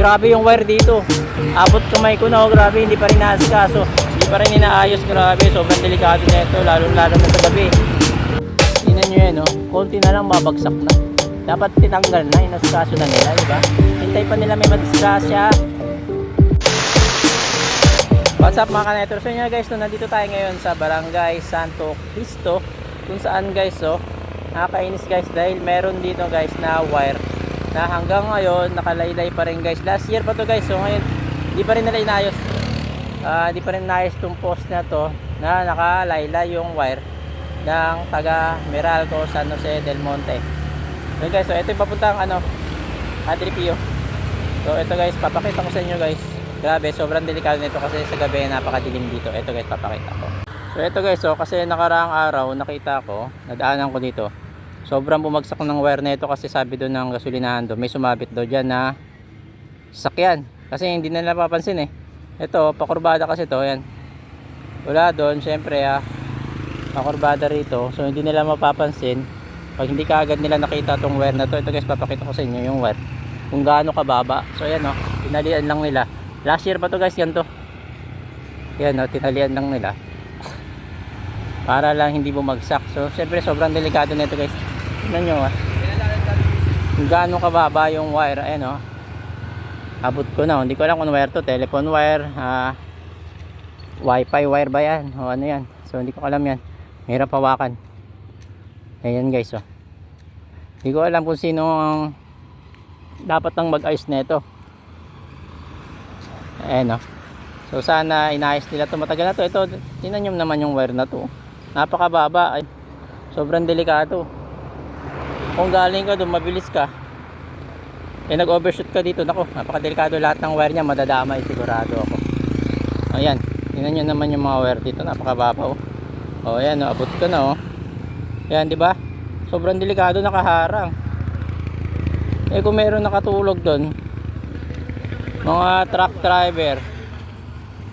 Grabe yung wire dito. Abot kamay ko na, oh, grabe, hindi pa rin naasikaso. Hindi pa rin inaayos, grabe. Sobrang delikado na ito, lalo-lalo na sa gabi. Tingnan nyo yan, oh. Konti na lang mabagsak na. Dapat tinanggal na, inasikaso na nila, di ba? Hintay pa nila may madisgrasya. What's up mga kanetro? So yun guys, no, nandito tayo ngayon sa Barangay Santo Cristo kung saan guys, oh, nakakainis guys dahil meron dito guys na wire na hanggang ngayon nakalaylay pa rin guys. Last year pa to guys, so ngayon di pa rin nila inayos. Ah, di pa rin inayos tong post na to na nakalaylay yung wire ng taga Meralco San Jose del Monte. So guys, so ito yung papuntang ano, Padre Pio. So ito guys, papakita ko sa inyo guys. Grabe, sobrang delikado nito kasi sa gabi napakadilim dito. Ito guys, papakita ko. So ito guys, so kasi nakaraang araw nakita ko, nadaanan ko dito. Sobrang bumagsak ng wire nito kasi sabi doon ng gasolinahan doon, may sumabit daw diyan na sakyan. Kasi hindi nila napapansin eh. Ito, pakurbada kasi to, yan. Wala doon, syempre ah, pakurbada rito. So hindi nila mapapansin. Pag hindi kaagad nila nakita tong wire na to, ito guys, papakita ko sa inyo yung wire. Kung gaano kababa. So ayan oh, tinalian lang nila. Last year pa to guys, yan to. Yan oh, tinalian lang nila. Para lang hindi bumagsak. So syempre sobrang delikado nito guys. Tingnan nyo ah. Gaano kababa yung wire, ayan oh. Abot ko na, oh. hindi ko alam kung wire to, telephone wire, ah, wifi wire ba yan, o ano yan. So hindi ko alam yan. Mahirap hawakan. Ayan guys oh. Hindi ko alam kung sino ang dapat nang mag-ayos nito. Ayan oh. So sana inayos nila to matagal na to. Ito, tingnan nyo naman yung wire na to. Napakababa. Ay, sobrang delikado. Kung galing ka doon, mabilis ka. Eh nag-overshoot ka dito, nako, napakadelikado lahat ng wire niya, madadamay sigurado ako. Ayan, tingnan nyo naman yung mga wire dito, napakababa oh. Ayan, oh, abot ka na oh. Ayan, di ba? Sobrang delikado nakaharang. Eh kung meron nakatulog doon, mga truck driver,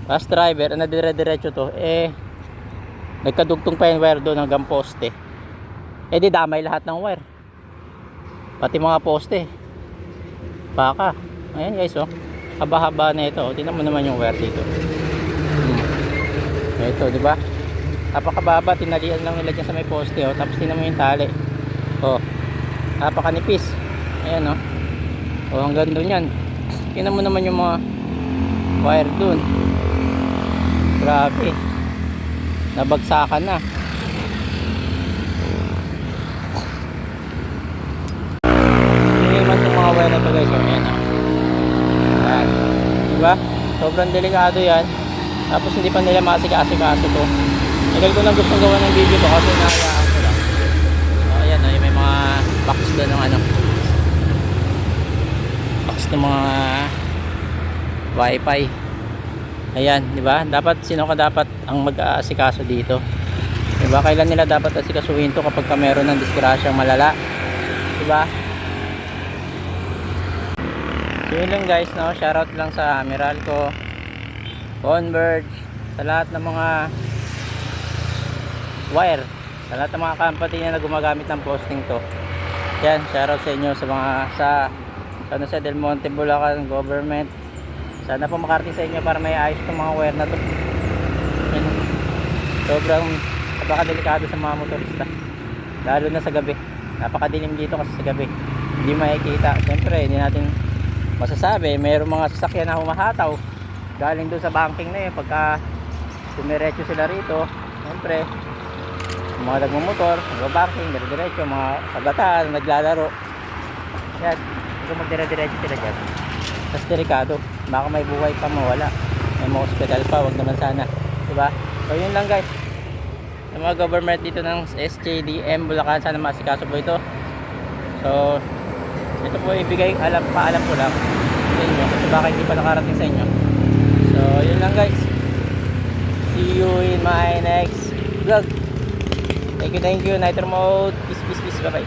bus driver, na dire-diretso to, eh nagkadugtong pa yung wire doon hanggang poste. Eh di damay lahat ng wire. Pati mga poste. Baka. Ayan guys oh. Haba-haba na ito. Tingnan mo naman yung wire dito. Hmm. Ito, di ba? Napakababa, tinalian lang nila dyan sa may poste oh. Tapos tingnan mo yung tali. Oh. Napakanipis. Ayan oh. Oh, hanggang doon yan. Tingnan mo naman yung mga wire doon. Grabe. Nabagsakan na. Hindi wire na to guys. Oh, ayan oh. Diba? Sobrang delikado yan. Tapos hindi pa nila masika-asikaso to. Tagal ko lang gustong gawa ng video to kasi nahayaan ko lang. Oh, ayan oh, may mga box doon ng ano. Box ng mga wifi. Ayan, di ba? Dapat sino ka dapat ang mag-aasikaso dito? Di ba? Kailan nila dapat asikasuhin to kapag ka meron ng disgrasyang malala? Di ba? So yun lang guys, no? Shoutout lang sa Meralco, Converge, sa lahat ng mga wire, sa lahat ng mga company na gumagamit ng posting to. Yan, shoutout sa inyo sa mga sa San Jose del Monte, Bulacan, government. Sana po makarating sa inyo para may ayos itong mga wire na to. Yan. Sobrang napakadelikado sa mga motorista. Lalo na sa gabi. Napakadilim dito kasi sa gabi. Hindi makikita. Siyempre, hindi natin masasabi. Mayroong mga sasakyan na humahataw. Galing doon sa banking na yun. Pagka dumiretso sila rito, siyempre, mga nagmumotor, nagbabanking, dire-diretso, mga kabataan, naglalaro. Yan. Kung magdire-diretso sila dyan. Tapos delikado. Baka may buhay pa mawala. May mga hospital pa, wag naman sana. Diba? So yun lang guys. Yung mga government dito ng SJDM Bulacan, sana masikaso po ito. So, ito po ibigay, alam, paalam ko lang sa inyo kasi baka hindi pa nakarating sa inyo. So, yun lang guys. See you in my next vlog. Thank you, thank you. Nitro mode. Peace, peace, peace. Bye-bye.